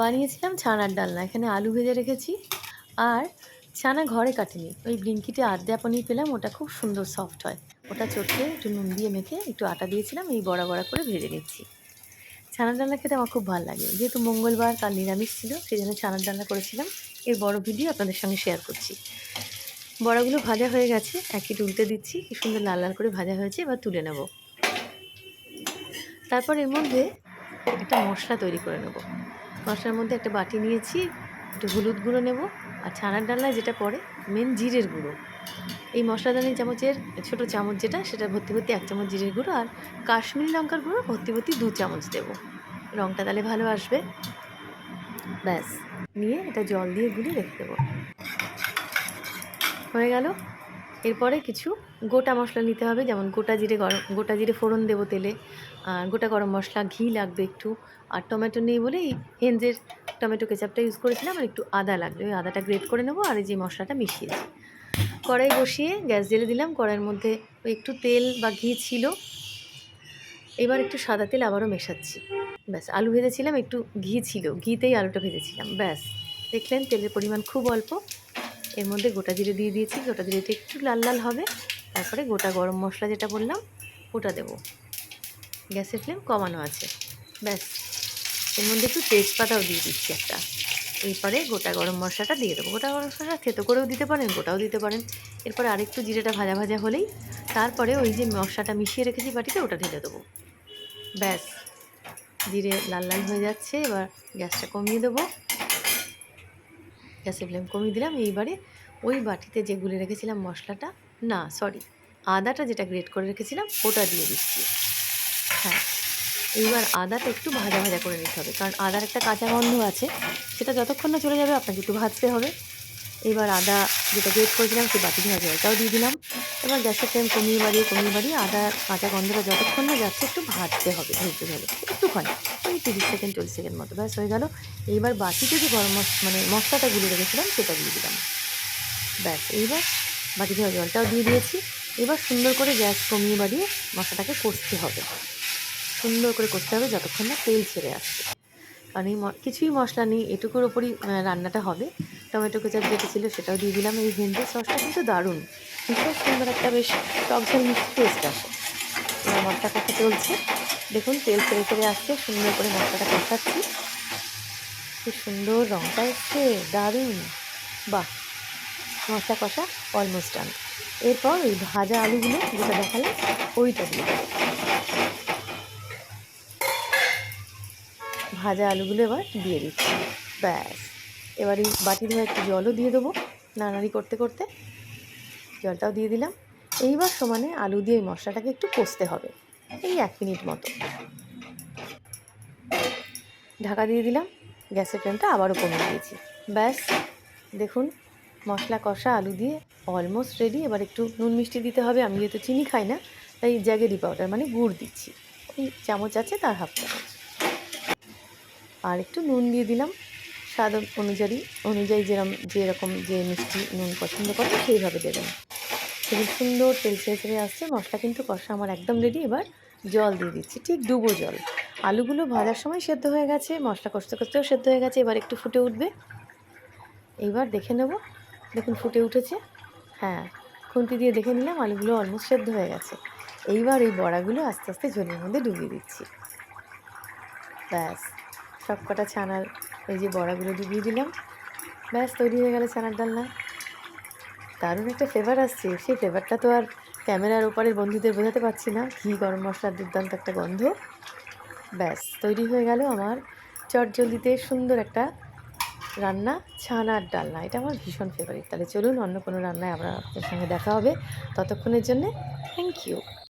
বানিয়েছিলাম ছানার ডালনা। এখানে আলু ভেজে রেখেছি আর ছানা ঘরে কাটিনি। ওই ব্লিঙ্কিটে আদ্যা পনির পেলাম, ওটা খুব সুন্দর সফট হয়। ওটা চটকে একটু নুন দিয়ে মেখে একটু আটা দিয়েছিলাম, এই বড়া বড়া করে ভেজে নিচ্ছি। ছানার ডালনা খেতে আমার খুব ভালো লাগে। যেহেতু মঙ্গলবার কাল নিরামিষ ছিল, সেই জন্য ছানার ডালনা করেছিলাম। এর বড় ভিডিও আপনাদের সঙ্গে শেয়ার করছি। বড়াগুলো ভাজা হয়ে গেছে একই উল্টে দিচ্ছি। কি সুন্দর লাল লাল করে ভাজা হয়েছে, এবার তুলে নেব। তারপর এর মধ্যে একটা মশলা তৈরি করে নেব। মশলার মধ্যে একটা বাটি নিয়েছি, একটু হলুদ গুঁড়ো নেব, আর ছানার ডালনায় যেটা পড়ে মেন জিরের গুঁড়ো। এই মশলাদানি চামচের ছোট চামচ যেটা, সেটা ভর্তি ভর্তি এক চামচ জিরের গুঁড়ো, আর কাশ্মীরি লঙ্কার গুঁড়ো ভর্তি ভর্তি দু চামচ দেবো। রঙটা তাহলে ভালো আসবে। ব্যাস, নিয়ে এটা জল দিয়ে গুলিয়ে রেখে দেবো। হয়ে গেল। এরপরে কিছু গোটা মশলা নিতে হবে, যেমন গোটা জিরে গরম, গোটা জিরে ফোড়ন দেবো তেলে, আর গোটা গরম মশলা, ঘি লাগবে একটু, আর টমেটো নেই বলে এই হেঞ্জের টমেটো কেচাপটা ইউজ করেছিলাম, আর একটু আদা লাগবে। ওই আদাটা গ্রেট করে নেব, আর এই যে মশলাটা মিশিয়েছি কড়াই বসিয়ে গ্যাস জেলে দিলাম, কড়াইয়ের মধ্যে ওই একটু তেল বা ঘি ছিল। এবার একটু সাদা তেল আবারও মেশাচ্ছি। ব্যাস, আলু ভেজেছিলাম, একটু ঘি ছিল, ঘিতেই আলুটা ভেজেছিলাম, ব্যাস। দেখলেন তেলের পরিমাণ খুব অল্প। এর মধ্যে গোটা জিরে দিয়ে দিয়েছি। গোটা জিরেটা একটু লাল লাল হবে। তারপরে গোটা গরম মশলা যেটা বললাম, ওটা দেব। গ্যাসের ফ্লেম কমানো আছে। ব্যাস। এর মধ্যে একটু তেজপাতাও দিয়ে দিচ্ছি একটা। এরপরে গোটা গরম মশলাটা দিয়ে দেবো। গোটা গরম মশলাটা থেতো করেও দিতে পারেন, গোটাও দিতে পারেন। এরপরে আরেকটু জিরেটা ভাজা ভাজা হলেই তারপরে ওই যে মশলাটা মিশিয়ে রেখেছি বাটিতে, ওটা ঢেলে দেবো। ব্যাস। জিরে লাল লাল হয়ে যাচ্ছে। এবার গ্যাসটা কমিয়ে দেবো। গ্যাসের ফ্লেম কমিয়ে দিলাম। এইবারে ওই বাটিতে যে গুলে রেখেছিলাম মশলাটা, না সরি আদাটা যেটা গ্রেট করে রেখেছিলাম, ওটা দিয়ে দিচ্ছি। হ্যাঁ এইবার আদাটা একটু ভাজা ভাজা করে নিতে হবে, কারণ আদার একটা কাঁচা গন্ধ আছে, সেটা যতক্ষণ না চলে যাবে আপনাকে একটু ভাজতে হবে। এবার আদা যেটা গ্রেট করেছিলাম সেই বাটি ধোয়া জলটাও দিয়ে দিলাম। এবার গ্যাসের ফ্লেম কমিয়ে বাড়িয়ে কমিয়ে বাড়িয়ে আদা কাঁচা গন্ধটা যতক্ষণ না যাচ্ছে একটু ভাজতে হবে ধৈর্য ধরে। একটুখানি, ওই তিরিশ সেকেন্ড, চল্লিশ সেকেন্ড মতো, ব্যাস হয়ে গেল। এইবার বাটিতে যে গরম মানে মশলাটা গুলে রেখেছিলাম সেটা দিয়ে দিলাম। ব্যাস, এইবার বাটি ধোয়া জলটাও দিয়ে দিয়েছি। এবার সুন্দর করে গ্যাস কমিয়ে বাড়িয়ে মশলাটাকে কষতে হবে। সুন্দর করে কষতে হবে যতক্ষণ না তেল ছেড়ে আসছে। কারণ এই কিছুই মশলা নেই, এটুকুর ওপরই রান্নাটা হবে। টমেটো কেচাপ যেটা ছিল সেটাও দিয়ে দিলাম। এই ভেন্ডি সসটা কিন্তু দারুণ। ভীষণ সুন্দর একটা বেশ টক ঝাল মিষ্টি টেস্ট আসে। মশলা কষা চলছে। দেখুন, তেল ছেড়ে ছেড়ে আসছে, সুন্দর করে মশলাটা কষাচ্ছি। কি সুন্দর রঙটা এসছে, দারুণ। বাহ, মশলা কষা অলমোস্ট ডান এরপর ওই ভাজা আলুগুলো যেটা দেখালাম, ওইটা দিয়ে ভাজা আলুগুলো এবার দিয়ে দিচ্ছি। ব্যাস। এবার এই বাটি ধোয়া একটু জলও দিয়ে দেবো নাড়াড়ি করতে করতে। জলটাও দিয়ে দিলাম। এইবার সমানে আলু দিয়ে এই মশলাটাকে একটু কষতে হবে এই এক মিনিট মতো। ঢাকা দিয়ে দিলাম, গ্যাসের ফ্লেমটা আবারও কমিয়ে দিয়েছি। ব্যাস, দেখুন মশলা কষা আলু দিয়ে অলমোস্ট রেডি এবার একটু নুন মিষ্টি দিতে হবে, আমি যেহেতু চিনি খাই না, তাই জ্যাগেরি পাউডার মানে গুড় দিচ্ছি। ওই চামচ আছে তার হাফ চামচ। আর একটু নুন দিয়ে দিলাম। স্বাদ অনুযায়ী অনুযায়ী যেরকম যেরকম যে মিষ্টি নুন পছন্দ করে সেইভাবে দেবেন। খুবই সুন্দর তেল ছেড়ে ছেড়ে আসছে, মশলা কিন্তু কষা আমার একদম রেডি এবার জল দিয়ে দিচ্ছি, ঠিক ডুবো জল। আলুগুলো ভাজার সময় সেদ্ধ হয়ে গেছে, মশলা কষতে কষতেও সেদ্ধ হয়ে গেছে, এবার একটু ফুটে উঠবে। এইবার দেখে নেব, দেখুন ফুটে উঠেছে। হ্যাঁ খুন্তি দিয়ে দেখে নিলাম আলুগুলো অলমোস্ট সেদ্ধ হয়ে গেছে। এইবার এই বড়াগুলো আস্তে আস্তে ঝোলের মধ্যে ডুবিয়ে দিচ্ছি। ব্যাস। সব কটা ছানার এই যে বড়াগুলো ডুবিয়ে দিলাম। ব্যাস, তৈরি হয়ে গেল ছানার ডালনা। দারুণ একটা ফ্লেভার আসছে। সেই ফ্লেভারটা তো আর ক্যামেরার ওপারের বন্ধুদের বোঝাতে পারছি না। ঘি গরম মশলার দুর্দান্ত একটা গন্ধ। ব্যাস, তৈরি হয়ে গেল আমার চটজলদিতে সুন্দর একটা রান্না ছানার ডালনা। এটা আমার ভীষণ ফেভারিট তাহলে চলুন অন্য কোনো রান্নায় আমরা আপনার সঙ্গে দেখা হবে। ততক্ষণের জন্যে থ্যাংক ইউ